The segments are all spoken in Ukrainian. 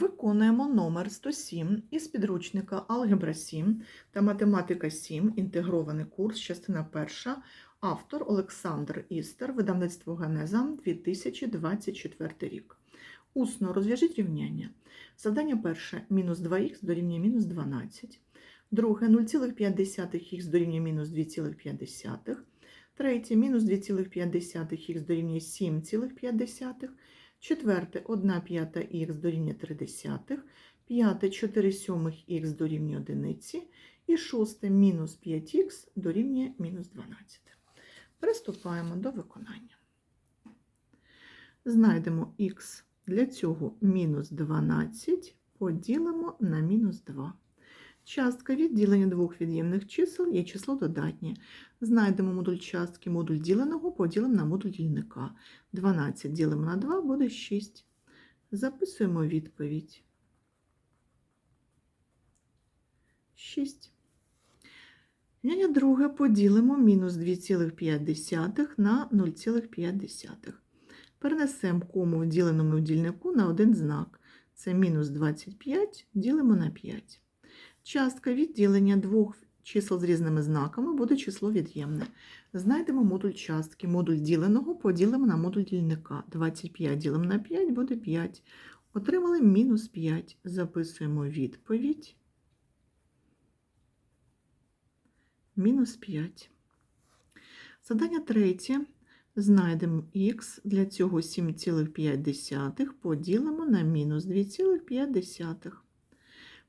Виконуємо номер 107 із підручника Алгебра 7 та Математика 7. Інтегрований курс, частина 1. Автор Олександр Істер, видавництво Генеза 2024 рік. Усно розв'яжіть рівняння. Завдання перше мінус 2х дорівнює мінус 12. Друге 0,5х дорівнює мінус 2,5. Третє мінус 2,5х дорівнює 7,5. Четверте 1 п'ята х дорівнює 3 десятих. П'яте 4 сьомих х дорівнює 1. І шосте мінус 5х дорівнює мінус 12. Приступаємо до виконання. Знайдемо х. Для цього мінус 12 поділимо на мінус 2. Частка відділення двох від'ємних чисел є число додатнє. Знайдемо модуль частки, модуль діленого поділимо на модуль дільника. 12 ділимо на 2 буде 6. Записуємо відповідь. 6. Рівняння друге поділимо мінус 2,5 на 0,5. Перенесемо кому в діленому дільнику на один знак. Це мінус 25 ділимо на 5. Частка відділення двох чисел з різними знаками буде число від'ємне. Знайдемо модуль частки. Модуль діленого поділимо на модуль дільника. 25 ділимо на 5 буде 5. Отримали мінус 5. Записуємо відповідь. Мінус 5. Задання третє. Знайдемо х, для цього 7,5 поділимо на мінус 2,5.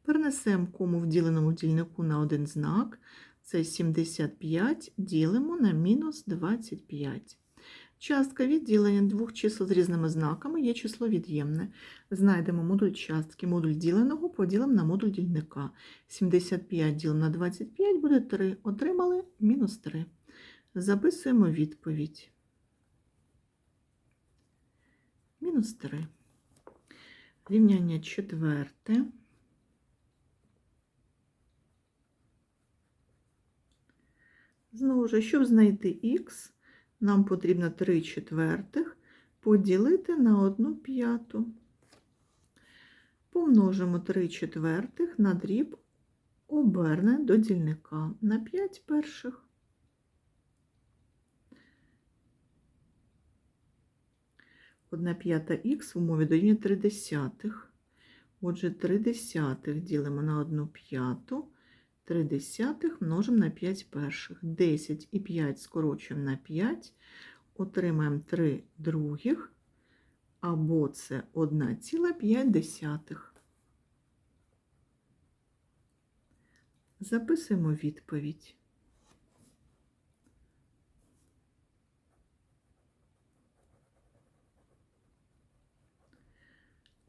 Перенесемо кому в діленому дільнику на один знак. Це 75 ділимо на мінус 25. Частка відділення двох чисел з різними знаками є число від'ємне. Знайдемо модуль частки. Модуль діленого поділимо на модуль дільника. 75 ділимо на 25 буде 3. Отримали мінус 3. Записуємо відповідь. Мінус 3. Рівняння четверте. Знову ж, щоб знайти х, нам потрібно 3 четвертих поділити на 1 п'яту. Помножимо 3 четвертих на дріб оберне до дільника на 5 перших. Одна п'ята х в умові дорівнює 3 десятих. Отже, 3 десятих ділимо на 1 п'яту. 3 десятих множимо на 5 перших. 10 і 5 скорочуємо на 5. Отримаємо 3 других, або це 1,5. Записуємо відповідь.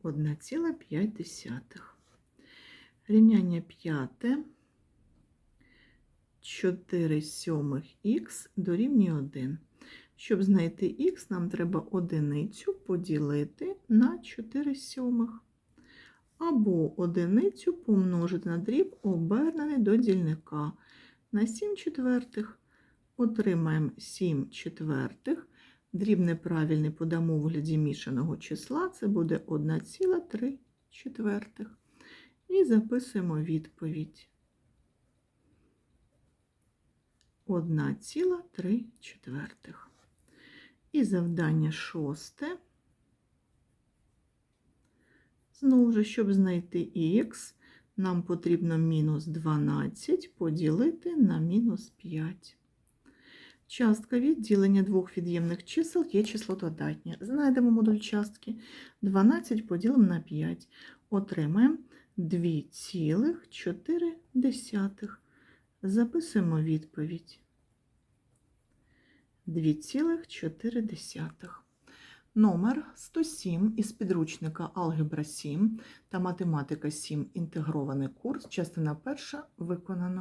Одна ціла п'ять десятих. Рівняння п'яте. 4 сьомих х дорівнює 1. Щоб знайти х, нам треба одиницю поділити на 4 сьомих. Або одиницю помножити на дріб, обернений до дільника. На 7 четвертих отримаємо 7 четвертих. Дріб неправильний подамо у вигляді мішаного числа, це буде 1,3 четвертих. І записуємо відповідь. 1,3 четвертих. І завдання шосте. Знову ж, щоб знайти х, нам потрібно мінус 12 поділити на мінус 5. Частка відділення двох від'ємних чисел є число додатнє. Знайдемо модуль частки. 12 поділимо на 5. Отримаємо 2,4. Записуємо відповідь. 2,4. Номер 107 із підручника Алгебра 7 та Математика 7. Інтегрований курс. Частина перша виконано.